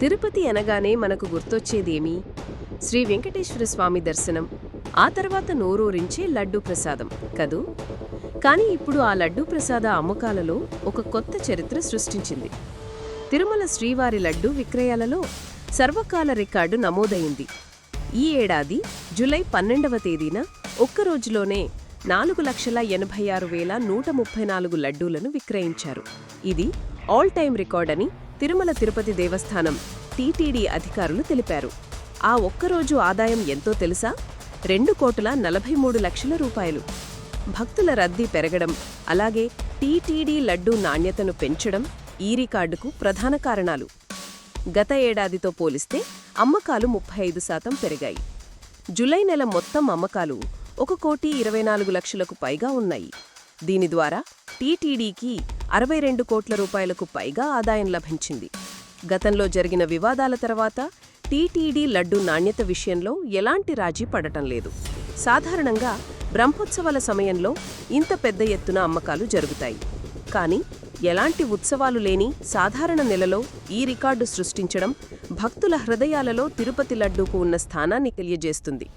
తిరుపతి అనగానే మనకు గుర్తొచ్చేదేమి? శ్రీ వెంకటేశ్వర స్వామి దర్శనం. ఆ తర్వాత నోరూరించే లడ్డూ ప్రసాదం కదూ? కానీ ఇప్పుడు ఆ లడ్డూ ప్రసాద అమ్మకాలలో ఒక కొత్త చరిత్ర సృష్టించింది. తిరుమల శ్రీవారి లడ్డూ విక్రయాలలో సర్వకాల రికార్డు నమోదైంది. ఈ ఏడాది జులై పన్నెండవ తేదీన ఒక్క రోజులోనే నాలుగు లక్షల ఎనభై ఆరు వేల నూట ముప్పై నాలుగు లడ్డూలను విక్రయించారు. ఇది ఆల్ టైమ్ రికార్డ్ అని తిరుమల తిరుపతి దేవస్థానం టీటీడీ అధికారులు తెలిపారు. ఆ ఒక్కరోజు ఆదాయం ఎంతో తెలుసా? రెండు కోట్ల నలభై మూడు లక్షల రూపాయలు. భక్తుల రద్దీ పెరగడం అలాగే టీటీడీ లడ్డూ నాణ్యతను పెంచడం ఈ రికార్డుకు ప్రధాన కారణాలు. గత ఏడాదితో పోలిస్తే అమ్మకాలు ముప్పై ఐదు శాతం పెరిగాయి. జులై నెల మొత్తం అమ్మకాలు ఒక కోటి ఇరవై నాలుగు లక్షలకు పైగా ఉన్నాయి. దీని ద్వారా టీటీడీకి అరవై రెండు కోట్ల రూపాయలకు పైగా ఆదాయం లభించింది. గతంలో జరిగిన వివాదాల తర్వాత టీటీడీ లడ్డు నాణ్యత విషయంలో ఎలాంటి రాజీ పడటం లేదు. సాధారణంగా బ్రహ్మోత్సవాల సమయంలో ఇంత పెద్ద ఎత్తున అమ్మకాలు జరుగుతాయి. కానీ ఎలాంటి ఉత్సవాలు లేని సాధారణ నెలలో ఈ రికార్డు సృష్టించడం భక్తుల హృదయాలలో తిరుపతి లడ్డూకు ఉన్న స్థానాన్ని తెలియజేస్తుంది.